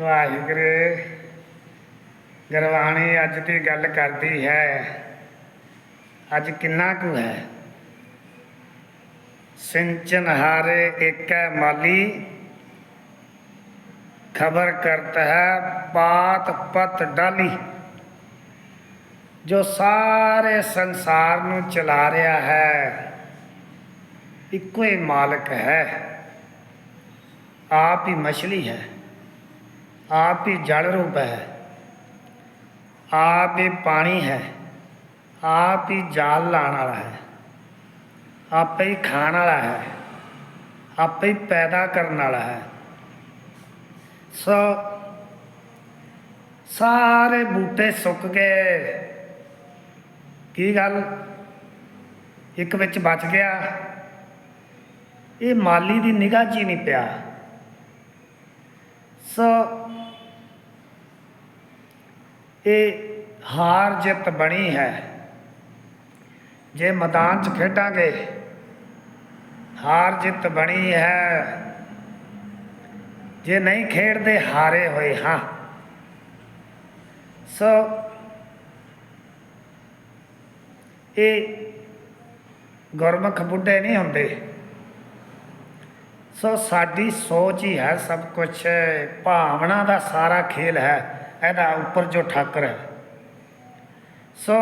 ਵਾਹਿਗੁਰੂ, ਗੁਰਬਾਣੀ ਅੱਜ ਦੀ ਗੱਲ ਕਰਦੀ ਹੈ, ਅੱਜ ਕਿੰਨਾ ਕੁ ਹੈ? ਸਿੰਚਨ ਹਾਰੇ ਏਕੈ ਮਾਲੀ, ਖਬਰ ਕਰਤਾ ਹੈ ਬਾਤ ਪਤ ਡਾਲੀ। ਜੋ ਸਾਰੇ ਸੰਸਾਰ ਨੂੰ ਚਲਾ ਰਿਹਾ ਹੈ, ਇੱਕੋ ਹੀ ਮਾਲਕ ਹੈ, ਆਪ ਹੀ ਮਛਲੀ ਹੈ। ਆਪ ਹੀ ਜਲ ਰੂਪ ਹੈ। ਆਪ ਹੀ ਪਾਣੀ ਹੈ। ਆਪ ਹੀ ਜਾਲ ਲਾਣ ਵਾਲਾ ਹੈ। ਆਪੇ ਹੀ ਖਾਣ ਵਾਲਾ ਹੈ। ਆਪੇ ਹੀ ਪੈਦਾ ਕਰਨ ਵਾਲਾ ਹੈ। ਸੋ ਸਾਰੇ ਬੂਟੇ ਸੁੱਕ ਗਏ। ਕੀ ਗੱਲ? ਇੱਕ ਵਿੱਚ ਬਚ ਗਿਆ। ਇਹ ਮਾਲੀ ਦੀ ਨਿਗਾਹ 'ਚ ਹੀ ਨਹੀਂ ਪਿਆ। ਸੋ ਇਹ ਹਾਰ ਜਿੱਤ ਬਣੀ ਹੈ। ਜੇ ਮੈਦਾਨ 'ਚ ਖੇਡਾਂਗੇ, ਹਾਰ ਜਿੱਤ ਬਣੀ ਹੈ। ਜੇ ਨਹੀਂ ਖੇਡਦੇ, ਹਾਰੇ ਹੋਏ ਹਾਂ। ਸੋ ਇਹ ਗੁਰਮੁਖ ਬੁੱਢੇ ਨਹੀਂ ਹੁੰਦੇ। ਸੋ ਸਾਡੀ ਸੋਚ ਹੀ ਹੈ ਸਭ ਕੁਝ ਭਾਵਨਾ ਦਾ ਸਾਰਾ ਖੇਲ ਹੈ। ਇਹਦਾ ਉੱਪਰ ਜੋ ਠਾਕਰ ਹੈ। ਸੋ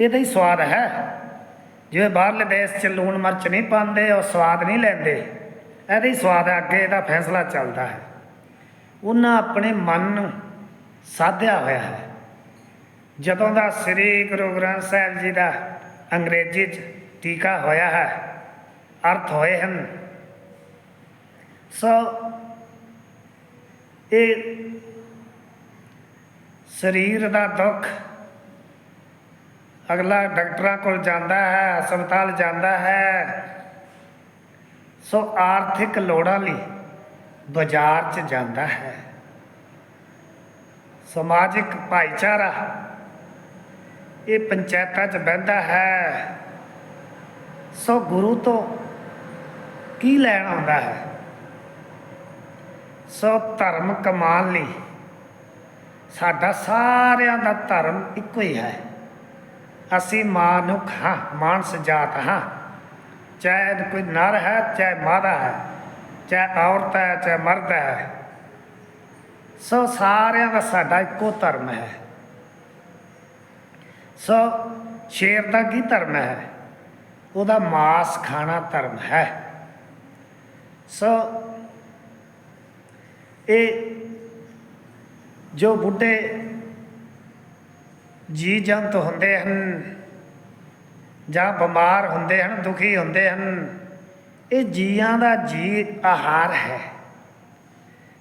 ਇਹਦਾ ਹੀ ਸਵਾਦ ਹੈ। ਜਿਵੇਂ ਬਾਹਰਲੇ ਦੇਸ਼ 'ਚ ਲੂਣ ਮਿਰਚ ਨਹੀਂ ਪਾਉਂਦੇ, ਉਹ ਸਵਾਦ ਨਹੀਂ ਲੈਂਦੇ। ਇਹਦਾ ਹੀ ਸਵਾਦ ਹੈ, ਅੱਗੇ ਇਹਦਾ ਫੈਸਲਾ ਚੱਲਦਾ ਹੈ। ਉਹਨਾਂ ਆਪਣੇ ਮਨ ਨੂੰ ਸਾਧਿਆ ਹੋਇਆ ਹੈ। ਜਦੋਂ ਦਾ ਸ੍ਰੀ ਗੁਰੂ ਗ੍ਰੰਥ ਸਾਹਿਬ ਜੀ ਦਾ ਅੰਗਰੇਜ਼ੀ 'ਚ ਟੀਕਾ ਹੋਇਆ ਹੈ, ਅਰਥ ਹੋਏ ਹਨ। ਸੋ ਇਹ ਸਰੀਰ ਦਾ ਦੁੱਖ। ਅਗਲਾ ਡਾਕਟਰਾਂ ਕੋਲ ਜਾਂਦਾ ਹੈ, ਹਸਪਤਾਲ ਜਾਂਦਾ ਹੈ। ਸੋ ਆਰਥਿਕ ਲੋੜਾਂ ਲਈ ਬਾਜ਼ਾਰ 'ਚ ਜਾਂਦਾ ਹੈ। ਸਮਾਜਿਕ ਭਾਈਚਾਰਾ ਇਹ ਪੰਚਾਇਤਾਂ 'ਚ ਬਹਿੰਦਾ ਹੈ। ਸੋ ਗੁਰੂ ਤੋਂ ਕੀ ਲੈਣ ਆਉਂਦਾ ਹੈ? ਸੋ ਧਰਮ ਕਮਾਉਣ ਲਈ ਸਾਡਾ ਸਾਰਿਆਂ ਦਾ ਧਰਮ ਇੱਕੋ ਹੀ ਹੈ। ਅਸੀਂ ਮਾਨੁਖ ਹਾਂ, ਮਾਨਸ ਜਾਤ ਹਾਂ। ਚਾਹੇ ਕੋਈ ਨਰ ਹੈ, ਚਾਹੇ ਮਾਦਾ ਹੈ, ਚਾਹੇ ਔਰਤ ਹੈ, ਚਾਹੇ ਮਰਦ ਹੈ। ਸੋ ਸਾਰਿਆਂ ਦਾ ਸਾਡਾ ਇੱਕੋ ਧਰਮ ਹੈ। ਸੋ ਸ਼ੇਰ ਦਾ ਕੀ ਧਰਮ ਹੈ? ਉਹਦਾ ਮਾਸ ਖਾਣਾ ਧਰਮ ਹੈ। ਸੋ ਇਹ ਜੋ ਬੁੱਢੇ ਜੀ ਜੰਤ ਹੁੰਦੇ ਹਨ, ਜਾਂ ਬਿਮਾਰ ਹੁੰਦੇ ਹਨ, ਦੁਖੀ ਹੁੰਦੇ ਹਨ, ਇਹ ਜੀਆਂ ਦਾ ਜੀ ਆਹਾਰ ਹੈ।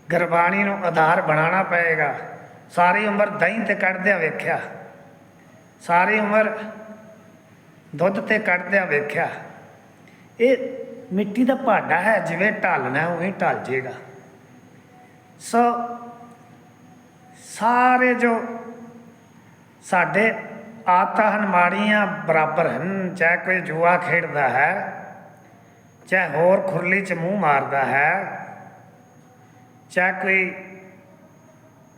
ਗੁਰਬਾਣੀ ਨੂੰ ਆਧਾਰ ਬਣਾਉਣਾ ਪਏਗਾ। ਸਾਰੀ ਉਮਰ ਦਹੀਂ ਤੇ ਕੱਢਦਿਆਂ ਵੇਖਿਆ। ਸਾਰੀ ਉਮਰ ਦੁੱਧ ਤੇ ਕੱਢਦਿਆਂ ਵੇਖਿਆ। ਇਹ ਮਿੱਟੀ ਦਾ ਭਾਂਡਾ ਹੈ, ਜਿਵੇਂ ਢਾਲਣਾ ਉਵੇਂ ਢਲ ਜਾਏਗਾ ਸੋ ਸਾਰੇ ਜੋ ਸਾਡੇ ਆਦਤਾਂ ਹਨ ਮਾੜੀਆਂ ਬਰਾਬਰ ਹਨ, ਚਾਹੇ ਕੋਈ ਜੂਆ ਖੇਡਦਾ ਹੈ, ਚਾਹੇ ਹੋਰ ਖੁਰਲੀ 'ਚ ਮੂੰਹ ਮਾਰਦਾ ਹੈ, ਚਾਹੇ ਕੋਈ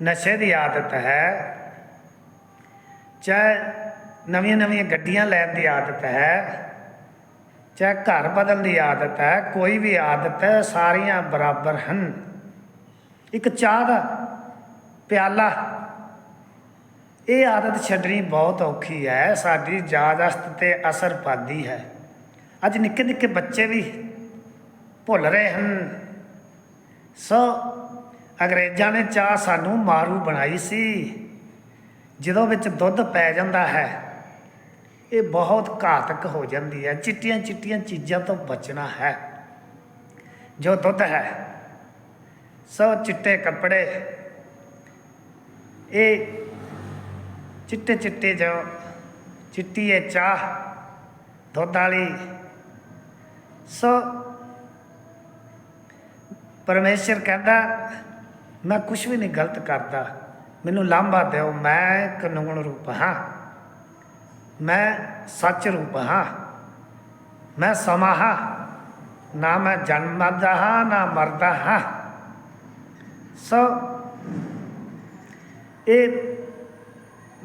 ਨਸ਼ੇ ਦੀ ਆਦਤ ਹੈ, ਚਾਹੇ ਨਵੀਆਂ ਨਵੀਆਂ ਗੱਡੀਆਂ ਲੈਣ ਦੀ ਆਦਤ ਹੈ, ਚਾਹੇ ਘਰ ਬਦਲਣ ਦੀ ਆਦਤ ਹੈ, ਕੋਈ ਵੀ ਆਦਤ ਹੈ, ਸਾਰੀਆਂ ਬਰਾਬਰ ਹਨ। ਇੱਕ ਚਾਹ ਦਾ ਪਿਆਲਾ। ਇਹ ਆਦਤ ਛੱਡਣੀ ਬਹੁਤ ਔਖੀ ਹੈ। ਸਾਡੀ ਜਾਦਸਤ ਤੇ ਅਸਰ ਪਾਦੀ ਹੈ। ਅੱਜ ਨਿੱਕੇ ਨਿੱਕੇ ਬੱਚੇ ਵੀ ਭੁੱਲ ਰਹੇ ਹਨ। ਸੋ ਅੰਗਰੇਜ਼ਾਂ ਨੇ ਚਾਹ ਸਾਨੂੰ ਮਾਰੂ ਬਣਾਈ ਸੀ। ਜਦੋਂ ਵਿੱਚ ਦੁੱਧ ਪੈ ਜਾਂਦਾ ਹੈ, ਇਹ ਬਹੁਤ ਘਾਤਕ ਹੋ ਜਾਂਦੀ ਹੈ। ਚਿੱਟੀਆਂ ਚਿੱਟੀਆਂ ਚੀਜ਼ਾਂ ਤੋਂ ਬਚਣਾ ਹੈ। ਜੋ ਦੁੱਧ ਹੈ, ਸੋ ਚਿੱਟੇ ਕੱਪੜੇ ਇਹ ਚਿੱਟੇ ਚਿੱਟੇ ਜੋ ਚਿੱਟੀ ਹੈ ਚਾਹ ਦੁੱਧ ਵਾਲੀ ਸੋ ਪਰਮੇਸ਼ਰ ਕਹਿੰਦਾ ਮੈਂ ਕੁਝ ਵੀ ਨਹੀਂ ਗਲਤ ਕਰਦਾ ਮੈਨੂੰ ਲਾਂਭਾ ਦਿਓ ਮੈਂ ਕਾਨੂੰਨ ਰੂਪ ਹਾਂ ਮੈਂ ਸੱਚ ਰੂਪ ਹਾਂ ਮੈਂ ਸਮਾਂ ਹਾਂ ਨਾ ਮੈਂ ਜਨਮਦਾ ਹਾਂ ਨਾ ਮਰਦਾ ਹਾਂ ਸੋ ਇਹ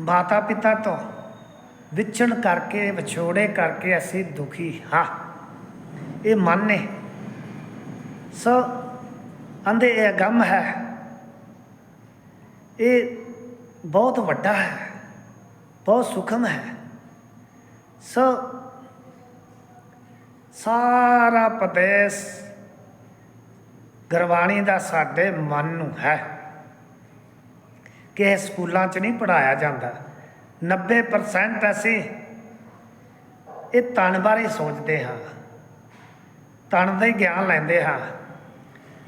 ਮਾਤਾ ਪਿਤਾ ਤੋਂ ਵਿਛੜ ਕਰਕੇ, ਵਿਛੋੜੇ ਕਰਕੇ ਅਸੀਂ ਦੁਖੀ ਹਾਂ। ਇਹ ਮਨ ਨੇ। ਸੋ ਅੰਦੇ ਇਹ ਗਮ ਹੈ। ਇਹ ਬਹੁਤ ਵੱਡਾ ਹੈ। ਬਹੁਤ ਸੁਖਮ ਹੈ। ਸੋ ਸਾਰਾ ਪ੍ਰਦੇਸ਼ ਗੁਰਬਾਣੀ ਦਾ ਸਾਡੇ ਮਨ ਨੂੰ ਹੈ। ਕਿ ਇਹ ਸਕੂਲਾਂ 'ਚ ਨਹੀਂ ਪੜਾਇਆ ਜਾਂਦਾ। 90% ਅਸੀਂ ਇਹ ਤਨ ਬਾਰੇ ਸੋਚਦੇ ਹਾਂ। ਤਨ ਦਾ ਹੀ ਗਿਆਨ ਲੈਂਦੇ ਹਾਂ।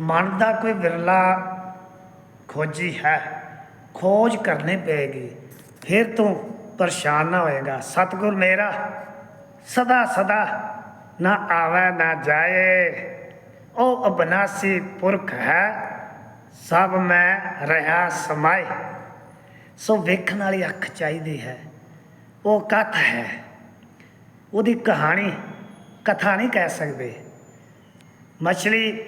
ਮਨ ਦਾ ਕੋਈ ਵਿਰਲਾ ਖੋਜੀ ਹੈ, ਖੋਜ ਕਰਨੀ ਪਏਗੀ। ਫਿਰ ਤੂੰ ਪਰੇਸ਼ਾਨ ਨਾ ਹੋਏਗਾ। ਸਤਿਗੁਰ ਮੇਰਾ, ਸਦਾ ਸਦਾ ਨਾ ਆਵੇ ਨਾ ਜਾਏ। ਉਹ ਅਬਨਾਸੀ ਪੁਰਖ ਹੈ, ਸਭ ਮੈਂ ਰਹਾ ਸਮਾਏ। ਸੋ ਵੇਖਣ ਵਾਲੀ ਅੱਖ ਚਾਹੀਦੀ ਹੈ। ਉਹ ਕਥ ਹੈ। ਉਹਦੀ ਕਹਾਣੀ ਕਥਾ ਨਹੀਂ ਕਹਿ ਸਕਦੇ। ਮਛਲੀ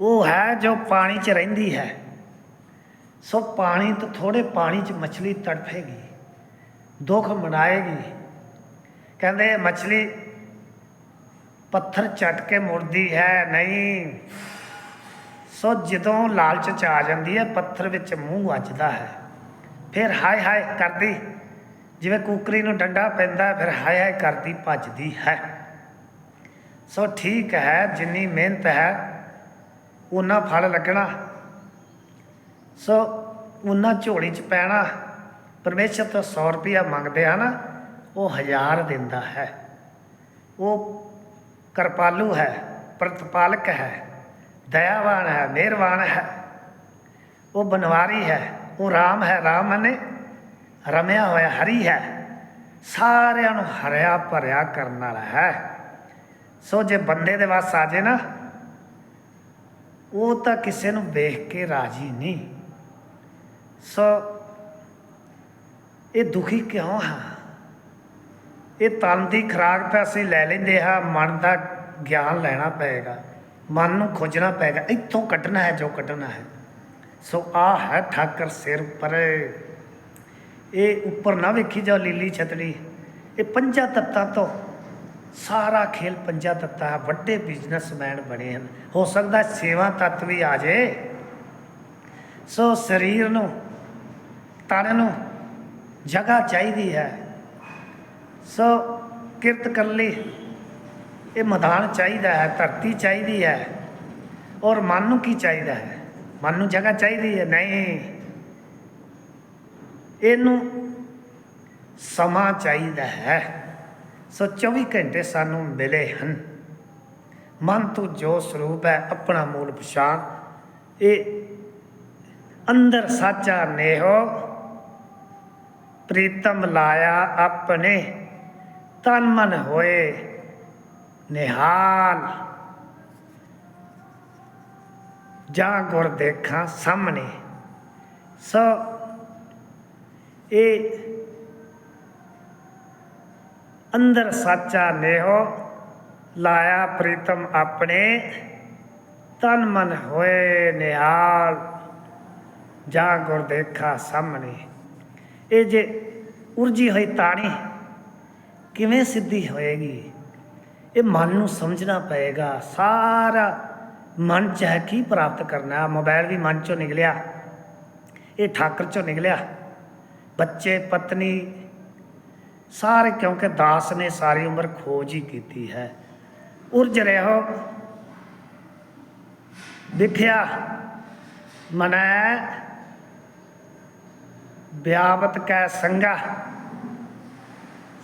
ਉਹ ਹੈ ਜੋ ਪਾਣੀ 'ਚ ਰਹਿੰਦੀ ਹੈ। ਸੋ ਪਾਣੀ ਤੋਂ ਥੋੜੇ ਪਾਣੀ 'ਚ ਮਛਲੀ ਤੜਫੇਗੀ। ਦੁੱਖ ਮਨਾਏਗੀ। ਕਹਿੰਦੇ ਮਛਲੀ ਪੱਥਰ ਚੱਟ ਕੇ ਮੁੜਦੀ ਹੈ ਨਹੀਂ। ਸੋ ਜਦੋਂ ਲਾਲਚ ਚ ਆ ਜਾਂਦੀ ਹੈ, ਪੱਥਰ ਵਿੱਚ ਮੂੰਹ ਵੱਜਦਾ ਹੈ। ਫਿਰ ਹਾਏ ਹਾਏ ਕਰਦੀ। ਜਿਵੇਂ ਕੁਕਰੀ ਨੂੰ ਡੰਡਾ ਪੈਂਦਾ, ਫਿਰ ਹਾਏ ਹਾਏ ਕਰਦੀ, ਭੱਜਦੀ ਹੈ। ਸੋ ਠੀਕ ਹੈ, ਜਿੰਨੀ ਮਿਹਨਤ ਹੈ ਉਨਾ ਫਲ ਲੱਗਣਾ। ਸੋ ਉਨਾ ਝੋਲੀ ਚ ਪੈਣਾ। ਪਰਮੇਸ਼ਰ ਤੋਂ 100 ਰੁਪਇਆ ਮੰਗਦੇ ਹਨ ਉਹ ਹਜ਼ਾਰ ਦਿੰਦਾ ਹੈ। ਉਹ ਕਿਰਪਾਲੂ ਹੈ, ਪ੍ਰਤਪਾਲਕ ਹੈ, ਦਇਆਵਾਨ ਹੈ, ਮਿਹਰਬਾਨ ਹੈ। ਉਹ ਬਨਵਾਰੀ ਹੈ ਉਹ ਰਾਮ ਹੈ, ਰਾਮ ਨੇ ਰਮਿਆ ਹੋਇਆ, ਹਰੀ ਹੈ। ਸਾਰਿਆਂ ਨੂੰ ਹਰਿਆ ਭਰਿਆ ਕਰਨ ਵਾਲਾ ਹੈ। ਸੋ ਜੇ ਬੰਦੇ ਦੇ ਵਾਸ ਆ ਜੇ ਨਾ, ਉਹ ਤਾਂ ਕਿਸੇ ਨੂੰ ਵੇਖ ਕੇ ਰਾਜੀ ਨਹੀਂ। ਸੋ ਇਹ ਦੁਖੀ ਕਿਉਂ ਹਾਂ? ਇਹ ਤਨ ਦੀ ਖਰਾਕ ਤਾਂ ਅਸੀਂ ਲੈ ਲੈਂਦੇ ਹਾਂ, ਮਨ ਦਾ ਗਿਆਨ ਲੈਣਾ ਪਏਗਾ, ਮਨ ਨੂੰ ਖੋਜਣਾ ਪਏਗਾ, ਇੱਥੋਂ ਕੱਢਣਾ ਹੈ ਜੋ ਕੱਢਣਾ ਹੈ। ਸੋ ਆ ਹੈ ਠਾਕਰ ਸਿਰ ਪਰੇ ਇਹ ਉੱਪਰ ਨਾ ਵੇਖੀ ਜਾਓ ਲੀਲੀ ਛਤਰੀ। ਇਹ ਪੰਜਾਂ ਤੱਤਾਂ ਤੋਂ ਸਾਰਾ ਖੇਲ ਪੰਜਾਂ ਤੱਤਾਂ ਹੈ। ਵੱਡੇ ਬਿਜ਼ਨਸਮੈਨ ਬਣੇ ਹਨ। ਹੋ ਸਕਦਾ ਸੇਵਾ ਤੱਤ ਵੀ ਆ ਜੇ। ਸੋ ਸਰੀਰ ਨੂੰ, ਤਨ ਨੂੰ ਜਗ੍ਹਾ ਚਾਹੀਦੀ ਹੈ। ਸੋ ਕਿਰਤ ਕਰ ਲਈ ਇਹ ਮੈਦਾਨ ਚਾਹੀਦਾ ਹੈ, ਧਰਤੀ ਚਾਹੀਦੀ ਹੈ। ਔਰ ਮਨ ਨੂੰ ਕੀ ਚਾਹੀਦਾ ਹੈ? ਮਨ ਨੂੰ ਜਗ੍ਹਾ ਚਾਹੀਦੀ ਹੈ, ਨਹੀਂ। ਇਹਨੂੰ ਸਮਾਂ ਚਾਹੀਦਾ ਹੈ। ਸੋ 24 ਘੰਟੇ ਸਾਨੂੰ ਮਿਲੇ ਹਨ। ਮਨ ਤੋਂ ਜੋ ਸਰੂਪ ਹੈ, ਆਪਣਾ ਮੂਲ ਪਛਾਣ। ਇਹ ਅੰਦਰ ਸਾਚਾ ਨੇਹੋ, ਪ੍ਰੀਤਮ ਲਾਇਆ ਆਪਣੇ। ਤਨ ਮਨ ਹੋਏ ਨਿਹਾਲ। ਜਾਂ ਗੁਰ ਦੇਖਾਂ ਸਾਹਮਣੇ। ਸੋ ਇਹ ਅੰਦਰ ਸਾਚਾ ਨੇਹੋ, ਲਾਇਆ ਪ੍ਰੀਤਮ ਆਪਣੇ, ਤਨ ਮਨ ਹੋਏ ਨਿਹਾਲ, ਜਾਂ ਗੁਰ ਦੇਖਾ ਸਾਹਮਣੇ। ਇਹ ਜੇ ਉਰਜੀ ਹੋਈ ਤਾਣੀ ਕਿਵੇਂ ਸਿੱਧੀ ਹੋਏਗੀ? ਇਹ ਮਨ ਨੂੰ ਸਮਝਣਾ ਪਏਗਾ। ਸਾਰਾ ਮਨ ਚ ਹੈ ਕੀ ਪ੍ਰਾਪਤ ਕਰਨਾ? ਮੋਬਾਈਲ ਵੀ ਮਨ ਚੋਂ ਨਿਕਲਿਆ। ਇਹ ਠਾਕਰ ਚੋਂ ਨਿਕਲਿਆ। ਬੱਚੇ, ਪਤਨੀ, ਸਾਰੇ ਕਿਉਂਕਿ ਦਾਸ ਨੇ ਸਾਰੀ ਉਮਰ ਖੋਜ ਹੀ ਕੀਤੀ ਹੈ। ਉਰਜ ਰਹੋ। ਵਿਖਿਆ। ਮਨੈ ਵਿਆਪਤ ਕੈ ਸੰਗਾ।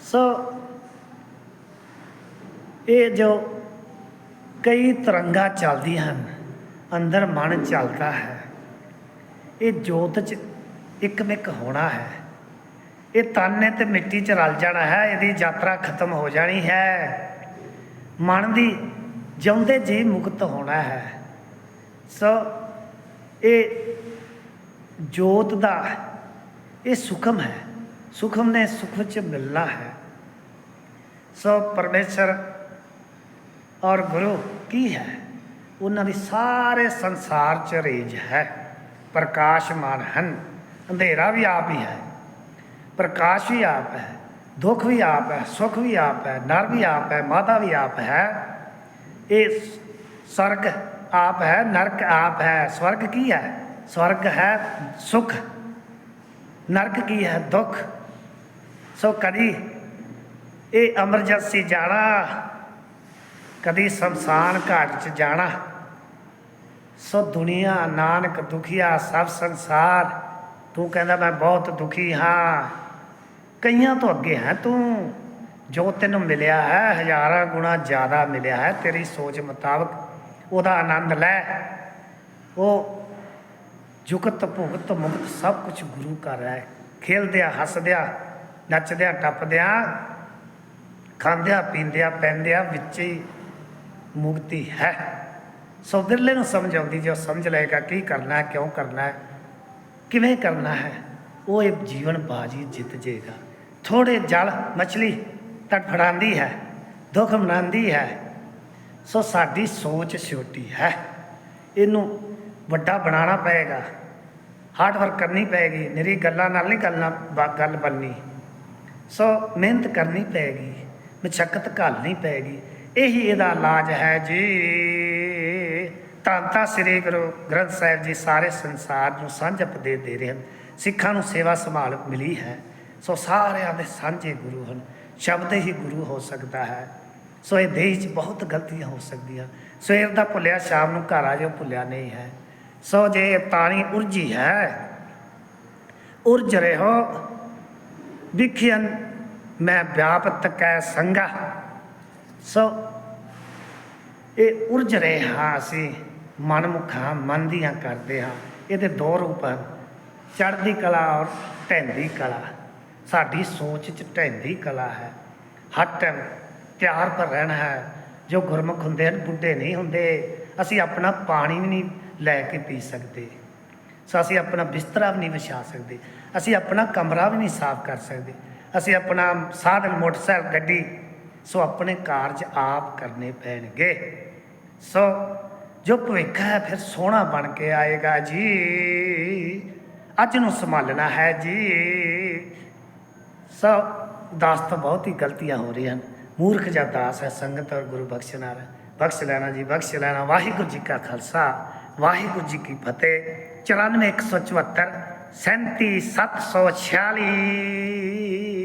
ਸੋ, ਇਹ ਜੋ ਕਈ ਤਰੰਗਾਂ ਚੱਲਦੀਆਂ ਹਨ। ਅੰਦਰ ਮਨ ਚੱਲਦਾ ਹੈ। ਇਹ ਜੋਤ ਚ ਇੱਕਮਿਕ ਹੋਣਾ ਹੈ। ਇਹ ਤਾਨੇ ਨੇ ਤੇ ਮਿੱਟੀ ਚ ਰਲ ਜਾਣਾ ਹੈ। ਇਹਦੀ ਯਾਤਰਾ ਖਤਮ ਹੋ ਜਾਣੀ ਹੈ। ਮਨ ਦੀ ਜਿਉਂਦੇ ਜੀ ਮੁਕਤ ਹੋਣਾ ਹੈ। ਸੋ ਇਹ ਜੋਤ ਦਾ ਇਹ ਸੁਖਮ ਹੈ। ਸੁਖਮ ਨੇ ਸੁਖ ਚ ਮਿਲਣਾ ਹੈ। ਸੋ ਪਰਮੇਸ਼ਰ ਔਰ ਗੁਰੂ ਕੀ ਹੈ? ਉਹਨਾਂ ਦੀ ਸਾਰੇ ਸੰਸਾਰ ਚ ਰੇਜ ਹੈ। ਪ੍ਰਕਾਸ਼ਮਾਨ ਹਨ। ਅੰਧੇਰਾ ਵੀ ਆਪ ਹੀ ਹੈ। ਪ੍ਰਕਾਸ਼ ਵੀ ਆਪ ਹੈ। ਦੁੱਖ ਵੀ ਆਪ ਹੈ। ਸੁਖ ਵੀ ਆਪ ਹੈ। ਨਰ ਵੀ ਆਪ ਹੈ। ਮਾਤਾ ਵੀ ਆਪ ਹੈ। ਇਹ ਸਰਗ ਆਪ ਹੈ। ਨਰਕ ਆਪ ਹੈ। ਸਵਰਗ ਕੀ ਹੈ? ਸਵਰਗ ਹੈ ਸੁਖ। ਨਰਕ ਕੀ ਹੈ? ਦੁੱਖ। ਸੋ ਕਦੀ ਇਹ ਅਮਰਜੰਸੀ ਜਾਣਾ ਕਦੀ ਸ਼ਮਸ਼ਾਨ ਘਾਟ ਚ ਜਾਣਾ, ਸੋ ਦੁਨੀਆ ਨਾਨਕ ਦੁਖੀਆ ਸਭ ਸੰਸਾਰ। ਤੂੰ ਕਹਿੰਦਾ, ਮੈਂ ਬਹੁਤ ਦੁਖੀ ਹਾਂ। ਕਈਆਂ ਤੋਂ ਅੱਗੇ ਹੈ ਤੂੰ? ਜੋ ਤੈਨੂੰ ਮਿਲਿਆ ਹੈ, ਹਜ਼ਾਰਾਂ ਗੁਣਾ ਜ਼ਿਆਦਾ ਮਿਲਿਆ ਹੈ ਤੇਰੀ ਸੋਚ ਮੁਤਾਬਕ, ਉਹਦਾ ਆਨੰਦ ਲੈ। ਉਹ ਜੁਗਤ, ਭੁਗਤ, ਮੁਕਤ ਸਭ ਕੁਝ ਗੁਰੂ ਕਰ ਰਿਹਾ ਹੈ। ਖੇਲਦਿਆਂ, ਹੱਸਦਿਆਂ, ਨੱਚਦਿਆਂ, ਟੱਪਦਿਆਂ, ਖਾਂਦਿਆਂ, ਪੀਂਦਿਆਂ, ਪੈਂਦਿਆਂ, ਵਿੱਚ ਹੀ ਮੁਕਤੀ ਹੈ। ਸੋ ਬਿਰਲੇ ਨੂੰ ਸਮਝ ਆਉਂਦੀ ਜੇ ਉਹ ਸਮਝ ਲਏਗਾ ਕੀ ਕਰਨਾ ਹੈ ਕਿਉਂ ਕਰਨਾ ਹੈ ਕਿਵੇਂ ਕਰਨਾ ਹੈ, ਉਹ ਇਹ ਜੀਵਨ ਬਾਜੀ ਜਿੱਤ ਜੇਗਾ। ਥੋੜੇ ਜਲ ਮਛਲੀ ਤੜਫੜਾਉਂਦੀ ਹੈ, ਦੁੱਖ ਮਨਾਉਂਦੀ ਹੈ, ਸੋ ਸਾਡੀ ਸੋਚ ਛੋਟੀ ਹੈ। ਇਹਨੂੰ ਵੱਡਾ ਬਣਾਉਣਾ ਪਏਗਾ ਹਾਰਡ ਵਰਕ ਕਰਨੀ ਪਏਗੀ, ਨਿਰੀ ਗੱਲਾਂ ਨਾਲ ਨਹੀਂ ਗੱਲਾਂ ਗੱਲ ਬਣਨੀ। ਸੋ ਮਿਹਨਤ ਕਰਨੀ ਪਏਗੀ ਮਸ਼ੱਕਤ ਘਾਲਣੀ ਪਏਗੀ ਇਹੀ ਇਹਦਾ ਇਲਾਜ ਹੈ ਜੀ। ਤਾਂ ਤਾਂ ਸ੍ਰੀ ਗੁਰੂ ਗ੍ਰੰਥ ਸਾਹਿਬ ਜੀ, ਸਾਰੇ ਸੰਸਾਰ ਨੂੰ ਸਾਂਝ ਉਪਦੇਸ਼ ਦੇ ਰਹੇ ਹਨ। ਸਿੱਖਾਂ ਨੂੰ ਸੇਵਾ ਸੰਭਾਲ ਮਿਲੀ ਹੈ। ਸੋ ਸਾਰਿਆਂ ਦੇ ਸਾਂਝੇ ਗੁਰੂ ਹਨ। ਸ਼ਬਦ ਹੀ ਗੁਰੂ ਹੋ ਸਕਦਾ ਹੈ। ਸੋ ਇਹ ਦੇਹ 'ਚ ਬਹੁਤ ਗਲਤੀਆਂ ਹੋ ਸਕਦੀਆਂ। ਸਵੇਰ ਦਾ ਭੁੱਲਿਆ, ਸ਼ਾਮ ਨੂੰ ਘਰ ਆ ਜਾਓ ਭੁੱਲਿਆ ਨਹੀਂ ਹੈ। ਸੋ ਜੇ ਤਾਣੀ ਉਰਜੀ ਹੈ, ਉਰਜ ਰਹੋ ਵਿਖਿਅਨ, ਮੈਂ ਵਿਆਪਤ ਕੈ ਸੰਗਾ। ਸੋ ਇਹ ਉਰਜ ਰਹੇ ਹਾਂ ਅਸੀਂ, ਮਨਮੁਖਾਂ ਮਨ ਦੀਆਂ ਕਰਦੇ ਹਾਂ। ਇਹਦੇ ਦੋ ਰੂਪ ਹਨ, ਚੜ੍ਹਦੀ ਕਲਾ ਔਰ ਢਹਿੰਦੀ ਕਲਾ। ਸਾਡੀ ਸੋਚ 'ਚ ਢਹਿੰਦੀ ਕਲਾ ਹੈ। ਹਰ ਟਾਈਮ ਤਿਆਰ ਪਰ ਰਹਿਣਾ ਹੈ। ਜੋ ਗੁਰਮੁਖ ਹੁੰਦੇ ਹਨ, ਬੁੱਢੇ ਨਹੀਂ ਹੁੰਦੇ। ਅਸੀਂ ਆਪਣਾ ਪਾਣੀ ਵੀ ਨਹੀਂ ਲੈ ਕੇ ਪੀ ਸਕਦੇ। ਸੋ ਅਸੀਂ ਆਪਣਾ ਬਿਸਤਰਾ ਵੀ ਨਹੀਂ ਵਿਛਾ ਸਕਦੇ। ਅਸੀਂ ਆਪਣਾ ਕਮਰਾ ਵੀ ਨਹੀਂ ਸਾਫ਼ ਕਰ ਸਕਦੇ। ਅਸੀਂ ਆਪਣਾ ਸਾਧਨ ਮੋਟਰਸਾਈਕਲ, ਗੱਡੀ ਸੋ ਆਪਣੇ ਕਾਰਜ ਆਪ ਕਰਨੇ ਪੈਣਗੇ। ਸੋ ਜੋ ਭਵਿੱਖ ਹੈ, ਫਿਰ ਸੋਹਣਾ ਬਣ ਕੇ ਆਏਗਾ ਜੀ। ਅੱਜ ਨੂੰ ਸੰਭਾਲਣਾ ਹੈ ਜੀ। ਸੋ ਦਾਸ ਤੋਂ ਬਹੁਤ ਹੀ ਗਲਤੀਆਂ ਹੋ ਰਹੀਆਂ ਹਨ। ਮੂਰਖ ਜਾਂ ਦਾਸ ਹੈ, ਸੰਗਤ ਔਰ ਗੁਰੂ ਬਖਸ਼ਣਾ ਹੈ ਬਖਸ਼ ਲੈਣਾ ਜੀ, ਬਖਸ਼ ਲੈਣਾ। ਵਾਹਿਗੁਰੂ ਜੀ ਕਾ ਖਾਲਸਾ, ਵਾਹਿਗੁਰੂ ਜੀ ਕੀ ਫਤਿਹ। 94174 37746